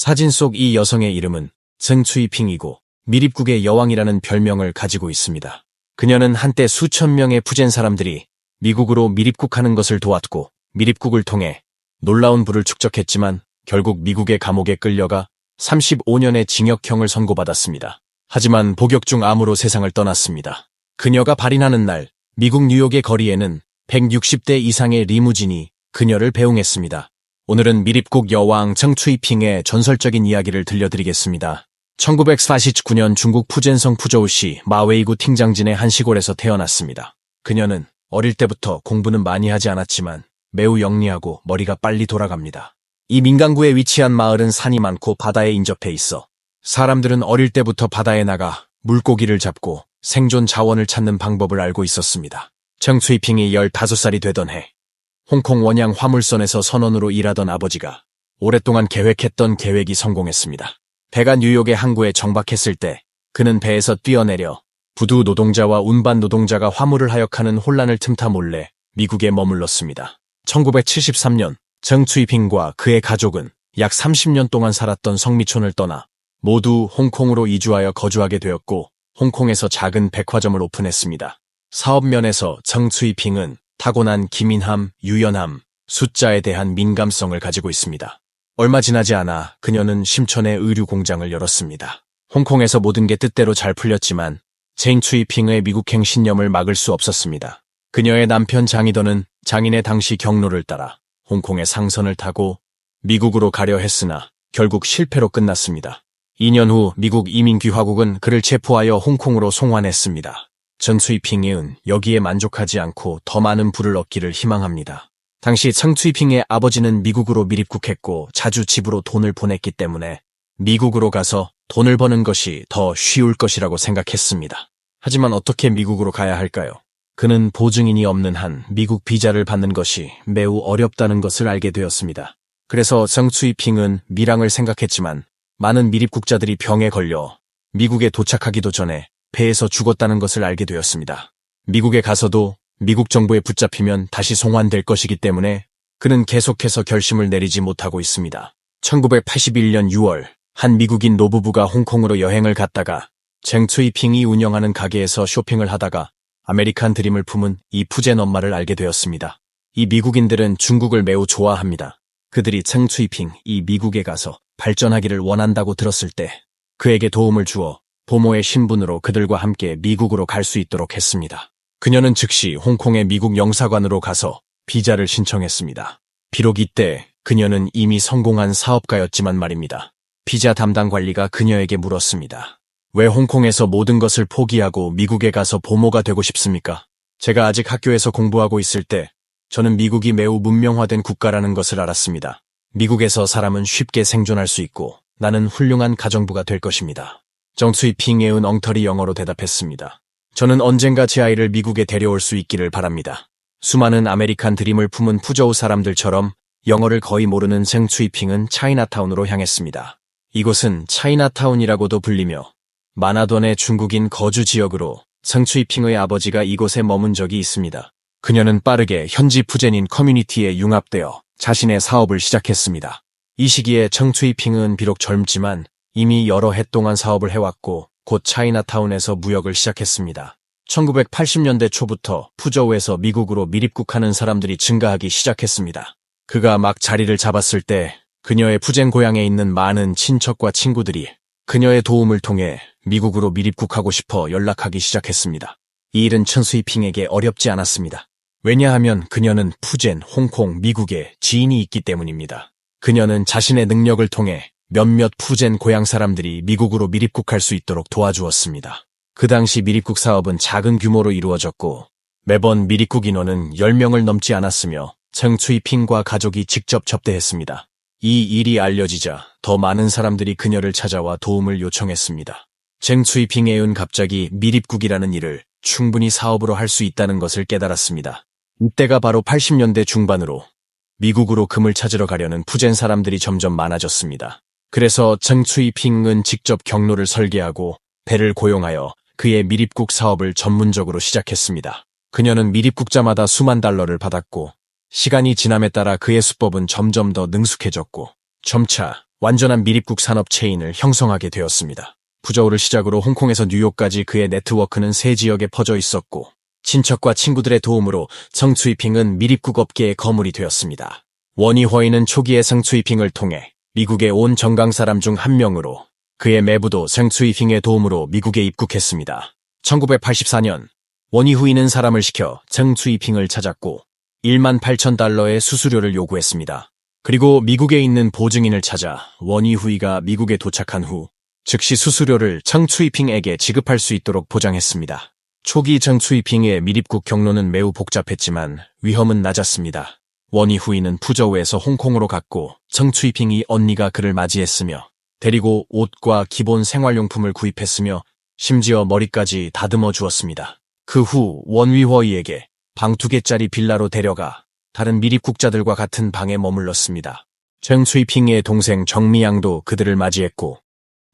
사진 속 이 여성의 이름은 정추이핑이고 미립국의 여왕이라는 별명을 가지고 있습니다. 그녀는 한때 수천 명의 푸젠 사람들이 미국으로 미립국하는 것을 도왔고 미립국을 통해 놀라운 부를 축적했지만 결국 미국의 감옥에 끌려가 35년의 징역형을 선고받았습니다. 하지만 복역 중 암으로 세상을 떠났습니다. 그녀가 발인하는 날 미국 뉴욕의 거리에는 160대 이상의 리무진이 그녀를 배웅했습니다. 오늘은 미립국 여왕 청추이핑의 전설적인 이야기를 들려드리겠습니다. 1949년 중국 푸젠성 푸저우시 마웨이구 팅장진의 한 시골에서 태어났습니다. 그녀는 어릴 때부터 공부는 많이 하지 않았지만 매우 영리하고 머리가 빨리 돌아갑니다. 이 민간구에 위치한 마을은 산이 많고 바다에 인접해 있어 사람들은 어릴 때부터 바다에 나가 물고기를 잡고 생존 자원을 찾는 방법을 알고 있었습니다. 정추이핑이 15살이 되던 해 홍콩 원양 화물선에서 선원으로 일하던 아버지가 오랫동안 계획했던 계획이 성공했습니다. 배가 뉴욕의 항구에 정박했을 때 그는 배에서 뛰어내려 부두 노동자와 운반 노동자가 화물을 하역하는 혼란을 틈타 몰래 미국에 머물렀습니다. 1973년 정추이핑과 그의 가족은 약 30년 동안 살았던 성미촌을 떠나 모두 홍콩으로 이주하여 거주하게 되었고 홍콩에서 작은 백화점을 오픈했습니다. 사업 면에서 정추이핑은 타고난 기민함, 유연함, 숫자에 대한 민감성을 가지고 있습니다. 얼마 지나지 않아 그녀는 심천의 의류 공장을 열었습니다. 홍콩에서 모든 게 뜻대로 잘 풀렸지만 제인 추이핑의 미국행 신념을 막을 수 없었습니다. 그녀의 남편 장이더는 장인의 당시 경로를 따라 홍콩의 상선을 타고 미국으로 가려 했으나 결국 실패로 끝났습니다. 2년 후 미국 이민귀화국은 그를 체포하여 홍콩으로 송환했습니다. 전수이핑은 여기에 만족하지 않고 더 많은 부를 얻기를 희망합니다. 당시 청추이핑의 아버지는 미국으로 미립국했고 자주 집으로 돈을 보냈기 때문에 미국으로 가서 돈을 버는 것이 더 쉬울 것이라고 생각했습니다. 하지만 어떻게 미국으로 가야 할까요? 그는 보증인이 없는 한 미국 비자를 받는 것이 매우 어렵다는 것을 알게 되었습니다. 그래서 정추이핑은 미랑을 생각했지만 많은 미립국자들이 병에 걸려 미국에 도착하기도 전에 배에서 죽었다는 것을 알게 되었습니다. 미국에 가서도 미국 정부에 붙잡히면 다시 송환될 것이기 때문에 그는 계속해서 결심을 내리지 못하고 있습니다. 1981년 6월 한 미국인 노부부가 홍콩으로 여행을 갔다가 쟁츠이핑이 운영하는 가게에서 쇼핑을 하다가 아메리칸 드림을 품은 이 푸젠 엄마를 알게 되었습니다. 이 미국인들은 중국을 매우 좋아합니다. 그들이 쟁츠이핑 이 미국에 가서 발전하기를 원한다고 들었을 때 그에게 도움을 주어 보모의 신분으로 그들과 함께 미국으로 갈 수 있도록 했습니다. 그녀는 즉시 홍콩의 미국 영사관으로 가서 비자를 신청했습니다. 비록 이때 그녀는 이미 성공한 사업가였지만 말입니다. 비자 담당 관리가 그녀에게 물었습니다. 왜 홍콩에서 모든 것을 포기하고 미국에 가서 보모가 되고 싶습니까? 제가 아직 학교에서 공부하고 있을 때 저는 미국이 매우 문명화된 국가라는 것을 알았습니다. 미국에서 사람은 쉽게 생존할 수 있고 나는 훌륭한 가정부가 될 것입니다. 정수이 핑해운 엉터리 영어로 대답했습니다. 저는 언젠가 제 아이를 미국에 데려올 수 있기를 바랍니다. 수많은 아메리칸 드림을 품은 푸저우 사람들처럼 영어를 거의 모르는 생추이핑은 차이나타운으로 향했습니다. 이곳은 차이나타운이라고도 불리며 마나돈의 중국인 거주 지역으로 성추이핑의 아버지가 이곳에 머문 적이 있습니다. 그녀는 빠르게 현지 푸젠인 커뮤니티에 융합되어 자신의 사업을 시작했습니다. 이 시기에 청추이핑은 비록 젊지만 이미 여러 해 동안 사업을 해왔고 곧 차이나타운에서 무역을 시작했습니다. 1980년대 초부터 푸저우에서 미국으로 미립국하는 사람들이 증가하기 시작했습니다. 그가 막 자리를 잡았을 때 그녀의 푸젠 고향에 있는 많은 친척과 친구들이 그녀의 도움을 통해 미국으로 미립국하고 싶어 연락하기 시작했습니다. 이 일은 천수이핑에게 어렵지 않았습니다. 왜냐하면 그녀는 푸젠, 홍콩, 미국에 지인이 있기 때문입니다. 그녀는 자신의 능력을 통해 몇몇 푸젠 고향 사람들이 미국으로 미립국할 수 있도록 도와주었습니다. 그 당시 미립국 사업은 작은 규모로 이루어졌고 매번 미립국 인원은 10명을 넘지 않았으며 정추이핑과 가족이 직접 접대했습니다. 이 일이 알려지자 더 많은 사람들이 그녀를 찾아와 도움을 요청했습니다. 쟁추이핑에은 갑자기 미립국이라는 일을 충분히 사업으로 할 수 있다는 것을 깨달았습니다. 이때가 바로 80년대 중반으로 미국으로 금을 찾으러 가려는 푸젠 사람들이 점점 많아졌습니다. 그래서 정추이핑은 직접 경로를 설계하고 배를 고용하여 그의 미립국 사업을 전문적으로 시작했습니다. 그녀는 미립국자마다 수만 달러를 받았고 시간이 지남에 따라 그의 수법은 점점 더 능숙해졌고 점차 완전한 미립국 산업 체인을 형성하게 되었습니다. 부저우를 시작으로 홍콩에서 뉴욕까지 그의 네트워크는 세 지역에 퍼져 있었고 친척과 친구들의 도움으로 성추이핑은 미립국 업계의 거물이 되었습니다. 원희허이는 초기의 성추이핑을 통해 미국에 온 정강 사람 중 한 명으로 그의 매부도 성추이핑의 도움으로 미국에 입국했습니다. 1984년 원희후이는 사람을 시켜 성추이핑을 찾았고 1만 8천 달러의 수수료를 요구했습니다. 그리고 미국에 있는 보증인을 찾아 원희후이가 미국에 도착한 후 즉시 수수료를 청추이핑에게 지급할 수 있도록 보장했습니다. 초기 청추이핑의 미립국 경로는 매우 복잡했지만 위험은 낮았습니다. 원희 후이는 푸저우에서 홍콩으로 갔고 청추이핑이 언니가 그를 맞이했으며 데리고 옷과 기본 생활용품을 구입했으며 심지어 머리까지 다듬어 주었습니다. 그 후 원위허이에게 방 두 개짜리 빌라로 데려가 다른 미립국자들과 같은 방에 머물렀습니다. 정추이핑의 동생 정미양도 그들을 맞이했고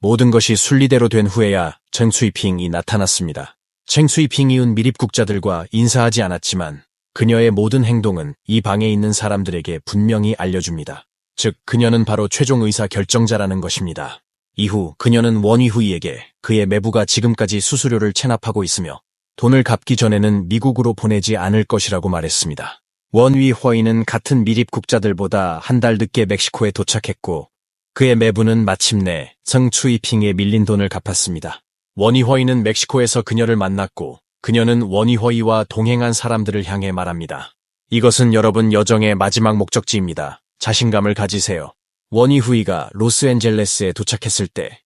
모든 것이 순리대로 된 후에야 정추이핑이 나타났습니다. 정추이핑이운 미립국자들과 인사하지 않았지만 그녀의 모든 행동은 이 방에 있는 사람들에게 분명히 알려줍니다. 즉, 그녀는 바로 최종 의사 결정자라는 것입니다. 이후 그녀는 원위후이에게 그의 매부가 지금까지 수수료를 체납하고 있으며 돈을 갚기 전에는 미국으로 보내지 않을 것이라고 말했습니다. 원위허이는 같은 미립국자들보다 한 달 늦게 멕시코에 도착했고 그의 매부는 마침내 성추이핑에 밀린 돈을 갚았습니다. 원희허이는 멕시코에서 그녀를 만났고 그녀는 원희허이와 동행한 사람들을 향해 말합니다. 이것은 여러분 여정의 마지막 목적지입니다. 자신감을 가지세요. 원희후이가 로스앤젤레스에 도착했을 때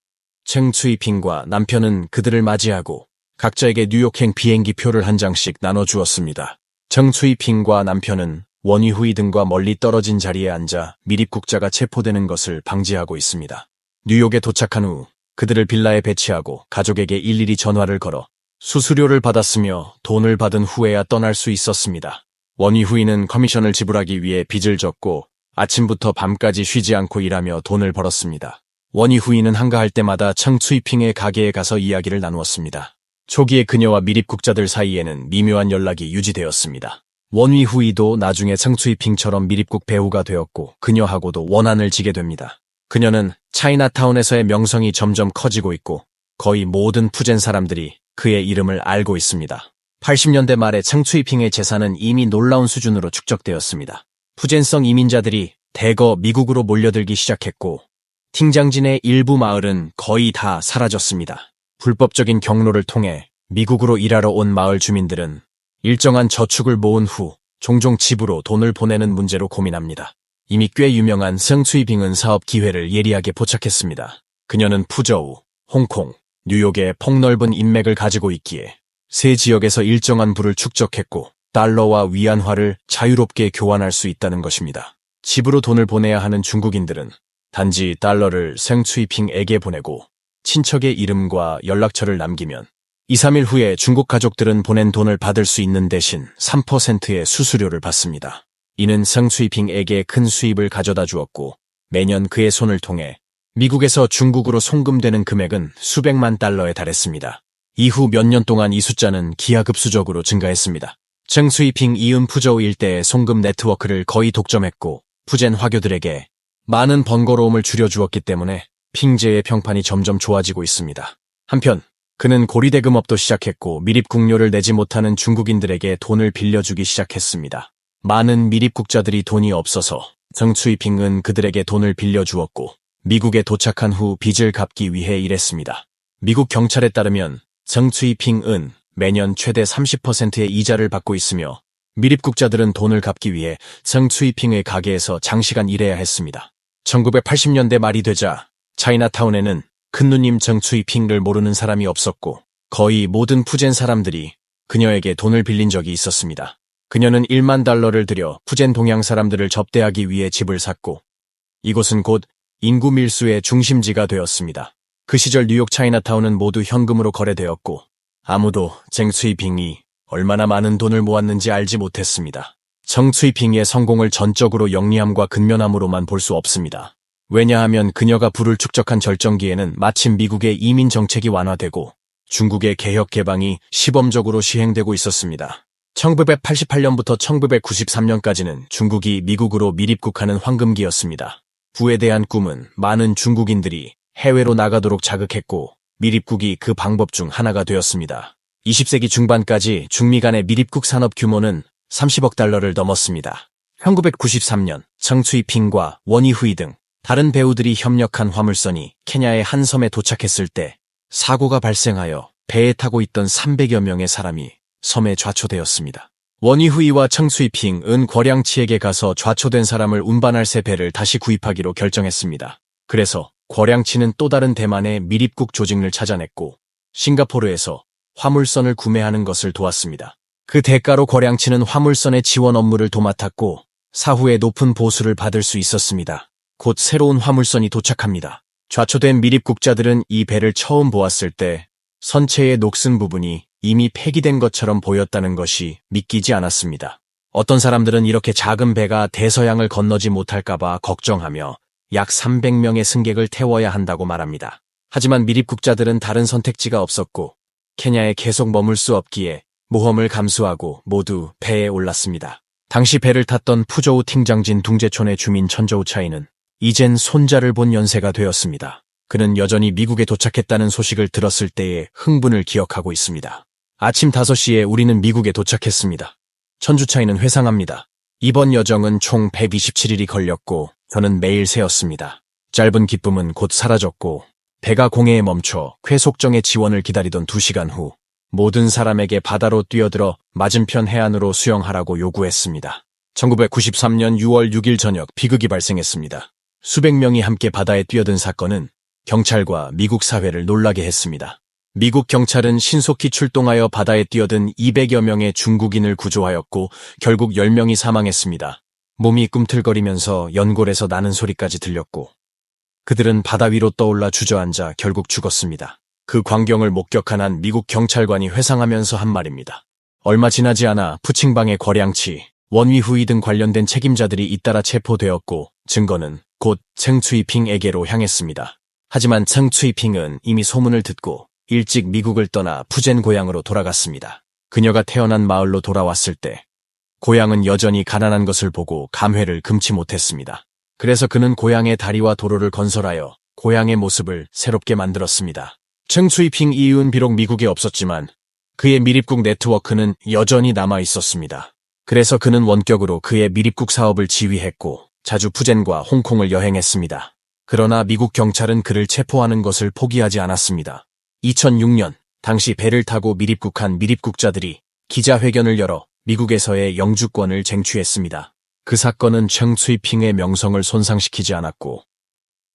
청추이핑과 남편은 그들을 맞이하고 각자에게 뉴욕행 비행기 표를 한 장씩 나눠주었습니다. 청추이핑과 남편은 원희후이 등과 멀리 떨어진 자리에 앉아 미립국자가 체포되는 것을 방지하고 있습니다. 뉴욕에 도착한 후 그들을 빌라에 배치하고 가족에게 일일이 전화를 걸어 수수료를 받았으며 돈을 받은 후에야 떠날 수 있었습니다. 원희후이는 커미션을 지불하기 위해 빚을 졌고 아침부터 밤까지 쉬지 않고 일하며 돈을 벌었습니다. 원희후이는 한가할 때마다 청추이핑의 가게에 가서 이야기를 나누었습니다. 초기에 그녀와 미립국자들 사이에는 미묘한 연락이 유지되었습니다. 원위후이도 나중에 청추이핑처럼 미립국 배우가 되었고 그녀하고도 원한을 지게 됩니다. 그녀는 차이나타운에서의 명성이 점점 커지고 있고 거의 모든 푸젠 사람들이 그의 이름을 알고 있습니다. 80년대 말에 청추이핑의 재산은 이미 놀라운 수준으로 축적되었습니다. 푸젠성 이민자들이 대거 미국으로 몰려들기 시작했고 팅장진의 일부 마을은 거의 다 사라졌습니다. 불법적인 경로를 통해 미국으로 일하러 온 마을 주민들은 일정한 저축을 모은 후 종종 집으로 돈을 보내는 문제로 고민합니다. 이미 꽤 유명한 성추이빙은 사업 기회를 예리하게 포착했습니다. 그녀는 푸저우, 홍콩, 뉴욕에 폭넓은 인맥을 가지고 있기에 세 지역에서 일정한 부를 축적했고 달러와 위안화를 자유롭게 교환할 수 있다는 것입니다. 집으로 돈을 보내야 하는 중국인들은 단지 달러를 생추이핑에게 보내고 친척의 이름과 연락처를 남기면 2, 3일 후에 중국 가족들은 보낸 돈을 받을 수 있는 대신 3%의 수수료를 받습니다. 이는 성추이핑에게 큰 수입을 가져다 주었고 매년 그의 손을 통해 미국에서 중국으로 송금되는 금액은 수백만 달러에 달했습니다. 이후 몇 년 동안 이 숫자는 기하급수적으로 증가했습니다. 정수이핑 이은 푸저우 일대의 송금 네트워크를 거의 독점했고 푸젠 화교들에게 많은 번거로움을 줄여주었기 때문에 핑제의 평판이 점점 좋아지고 있습니다. 한편 그는 고리대금업도 시작했고 미립국료를 내지 못하는 중국인들에게 돈을 빌려주기 시작했습니다. 많은 미립국자들이 돈이 없어서 정추이핑은 그들에게 돈을 빌려주었고 미국에 도착한 후 빚을 갚기 위해 일했습니다. 미국 경찰에 따르면 정추이핑은 매년 최대 30%의 이자를 받고 있으며 미립국자들은 돈을 갚기 위해 정추이핑의 가게에서 장시간 일해야 했습니다. 1980년대 말이 되자 차이나타운에는 큰누님 정추이핑을 모르는 사람이 없었고 거의 모든 푸젠 사람들이 그녀에게 돈을 빌린 적이 있었습니다. 그녀는 1만 달러를 들여 푸젠 동양 사람들을 접대하기 위해 집을 샀고 이곳은 곧 인구 밀수의 중심지가 되었습니다. 그 시절 뉴욕 차이나타운은 모두 현금으로 거래되었고 아무도 쟁추이핑이 얼마나 많은 돈을 모았는지 알지 못했습니다. 정추이핑의 성공을 전적으로 영리함과 근면함으로만 볼 수 없습니다. 왜냐하면 그녀가 부를 축적한 절정기에는 마침 미국의 이민 정책이 완화되고 중국의 개혁 개방이 시범적으로 시행되고 있었습니다. 1988년부터 1993년까지는 중국이 미국으로 미립국하는 황금기였습니다. 부에 대한 꿈은 많은 중국인들이 해외로 나가도록 자극했고 미립국이 그 방법 중 하나가 되었습니다. 20세기 중반까지 중미 간의 미립국 산업 규모는 30억 달러를 넘었습니다. 1993년 정추이핑과 원이후이 등 다른 배우들이 협력한 화물선이 케냐의 한 섬에 도착했을 때 사고가 발생하여 배에 타고 있던 300여 명의 사람이 섬에 좌초되었습니다. 원이후이와 청수이핑은 거량치에게 가서 좌초된 사람을 운반할 새 배를 다시 구입하기로 결정했습니다. 그래서 거량치는 또 다른 대만의 미립국 조직을 찾아냈고 싱가포르에서 화물선을 구매하는 것을 도왔습니다. 그 대가로 거량치는 화물선의 지원 업무를 도맡았고 사후에 높은 보수를 받을 수 있었습니다. 곧 새로운 화물선이 도착합니다. 좌초된 미립국자들은 이 배를 처음 보았을 때 선체의 녹슨 부분이 이미 폐기된 것처럼 보였다는 것이 믿기지 않았습니다. 어떤 사람들은 이렇게 작은 배가 대서양을 건너지 못할까봐 걱정하며 약 300명의 승객을 태워야 한다고 말합니다. 하지만 미립국자들은 다른 선택지가 없었고 케냐에 계속 머물 수 없기에 모험을 감수하고 모두 배에 올랐습니다. 당시 배를 탔던 푸조우 팅장진 둥제촌의 주민 천조우 차이는 이젠 손자를 본 연세가 되었습니다. 그는 여전히 미국에 도착했다는 소식을 들었을 때의 흥분을 기억하고 있습니다. 아침 5시에 우리는 미국에 도착했습니다. 천주차이는 회상합니다. 이번 여정은 총 127일이 걸렸고 저는 매일 세었습니다. 짧은 기쁨은 곧 사라졌고 배가 공해에 멈춰 쾌속정의 지원을 기다리던 2시간 후 모든 사람에게 바다로 뛰어들어 맞은편 해안으로 수영하라고 요구했습니다. 1993년 6월 6일 저녁 비극이 발생했습니다. 수백 명이 함께 바다에 뛰어든 사건은 경찰과 미국 사회를 놀라게 했습니다. 미국 경찰은 신속히 출동하여 바다에 뛰어든 200여 명의 중국인을 구조하였고 결국 10명이 사망했습니다. 몸이 꿈틀거리면서 연골에서 나는 소리까지 들렸고 그들은 바다 위로 떠올라 주저앉아 결국 죽었습니다. 그 광경을 목격한 한 미국 경찰관이 회상하면서 한 말입니다. 얼마 지나지 않아 푸칭방의 거량치, 원위후이 등 관련된 책임자들이 잇따라 체포되었고 증거는 곧 츤추이핑에게로 향했습니다. 하지만 츤추이핑은 이미 소문을 듣고 일찍 미국을 떠나 푸젠 고향으로 돌아갔습니다. 그녀가 태어난 마을로 돌아왔을 때 고향은 여전히 가난한 것을 보고 감회를 금치 못했습니다. 그래서 그는 고향의 다리와 도로를 건설하여 고향의 모습을 새롭게 만들었습니다. 츤추이핑 이윤 비록 미국에 없었지만 그의 미립국 네트워크는 여전히 남아 있었습니다. 그래서 그는 원격으로 그의 미립국 사업을 지휘했고 자주 푸젠과 홍콩을 여행했습니다. 그러나 미국 경찰은 그를 체포하는 것을 포기하지 않았습니다. 2006년 당시 배를 타고 미립국한 미립국자들이 기자회견을 열어 미국에서의 영주권을 쟁취했습니다. 그 사건은 청츠이핑의 명성을 손상시키지 않았고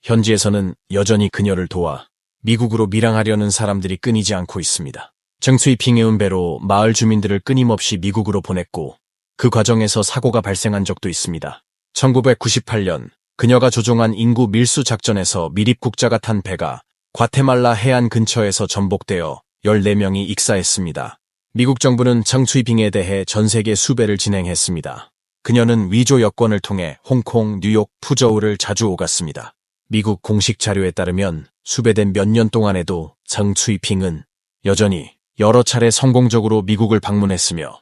현지에서는 여전히 그녀를 도와 미국으로 밀항하려는 사람들이 끊이지 않고 있습니다. 정츠이핑의 은배로 마을 주민들을 끊임없이 미국으로 보냈고 그 과정에서 사고가 발생한 적도 있습니다. 1998년 그녀가 조종한 인구 밀수 작전에서 미립국자가 탄 배가 과테말라 해안 근처에서 전복되어 14명이 익사했습니다. 미국 정부는 정추이빙에 대해 전 세계 수배를 진행했습니다. 그녀는 위조 여권을 통해 홍콩, 뉴욕, 푸저우를 자주 오갔습니다. 미국 공식 자료에 따르면 수배된 몇 년 동안에도 정추이핑은 여전히 여러 차례 성공적으로 미국을 방문했으며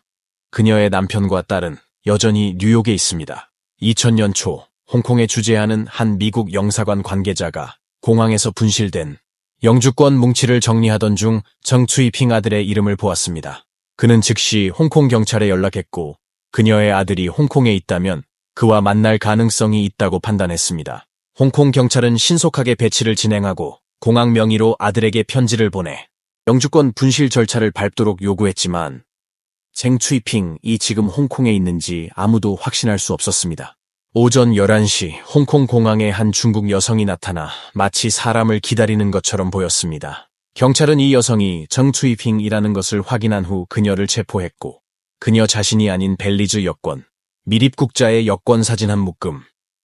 그녀의 남편과 딸은 여전히 뉴욕에 있습니다. 2000년 초 홍콩에 주재하는 한 미국 영사관 관계자가 공항에서 분실된 영주권 뭉치를 정리하던 중 정추이핑 아들의 이름을 보았습니다. 그는 즉시 홍콩 경찰에 연락했고 그녀의 아들이 홍콩에 있다면 그와 만날 가능성이 있다고 판단했습니다. 홍콩 경찰은 신속하게 배치를 진행하고 공항 명의로 아들에게 편지를 보내 영주권 분실 절차를 밟도록 요구했지만 쟁추이핑이 지금 홍콩에 있는지 아무도 확신할 수 없었습니다. 오전 11시 홍콩 공항에 한 중국 여성이 나타나 마치 사람을 기다리는 것처럼 보였습니다. 경찰은 이 여성이 정추이핑이라는 것을 확인한 후 그녀를 체포했고 그녀 자신이 아닌 벨리즈 여권, 미립국자의 여권 사진 한 묶음,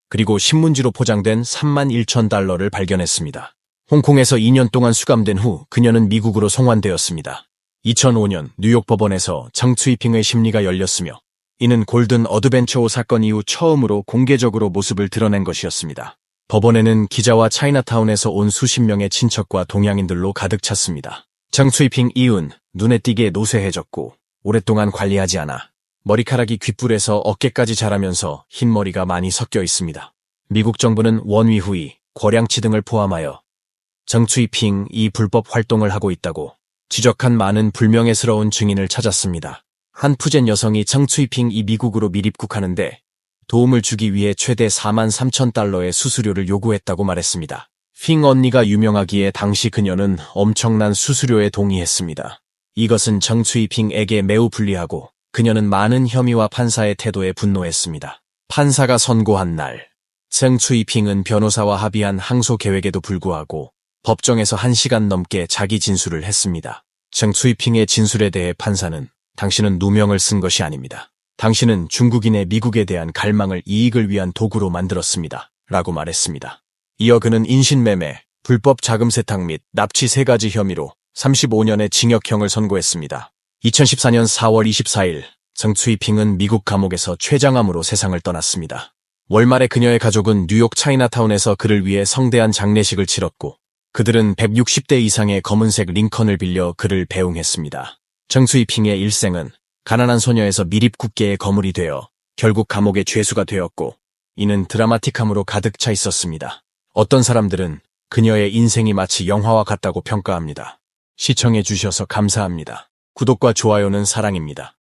그리고 신문지로 포장된 3만 1천 달러를 발견했습니다. 홍콩에서 2년 동안 수감된 후 그녀는 미국으로 송환되었습니다. 2005년 뉴욕 법원에서 정추이핑의 심리가 열렸으며 이는 골든 어드벤처 사건 이후 처음으로 공개적으로 모습을 드러낸 것이었습니다. 법원에는 기자와 차이나타운에서 온 수십 명의 친척과 동양인들로 가득 찼습니다. 정추이핑 이은 눈에 띄게 노쇠해졌고 오랫동안 관리하지 않아 머리카락이 귓불에서 어깨까지 자라면서 흰머리가 많이 섞여 있습니다. 미국 정부는 원위후이, 고량치 등을 포함하여 정추이핑 이 불법 활동을 하고 있다고 지적한 많은 불명예스러운 증인을 찾았습니다. 한 푸젠 여성이 정추이핑 이 미국으로 밀입국하는데 도움을 주기 위해 최대 4만 3천 달러의 수수료를 요구했다고 말했습니다. 핑 언니가 유명하기에 당시 그녀는 엄청난 수수료에 동의했습니다. 이것은 정추이핑에게 매우 불리하고 그녀는 많은 혐의와 판사의 태도에 분노했습니다. 판사가 선고한 날, 정추이핑은 변호사와 합의한 항소 계획에도 불구하고 법정에서 1시간 넘게 자기 진술을 했습니다. 정추이핑의 진술에 대해 판사는 당신은 누명을 쓴 것이 아닙니다. 당신은 중국인의 미국에 대한 갈망을 이익을 위한 도구로 만들었습니다. 라고 말했습니다. 이어 그는 인신매매, 불법 자금 세탁 및 납치 세 가지 혐의로 35년의 징역형을 선고했습니다. 2014년 4월 24일 정추이핑은 미국 감옥에서 최장암으로 세상을 떠났습니다. 월말에 그녀의 가족은 뉴욕 차이나타운에서 그를 위해 성대한 장례식을 치렀고 그들은 160대 이상의 검은색 링컨을 빌려 그를 배웅했습니다. 정수이핑의 일생은 가난한 소녀에서 미립국계의 거물이 되어 결국 감옥의 죄수가 되었고 이는 드라마틱함으로 가득 차 있었습니다. 어떤 사람들은 그녀의 인생이 마치 영화와 같다고 평가합니다. 시청해 주셔서 감사합니다. 구독과 좋아요는 사랑입니다.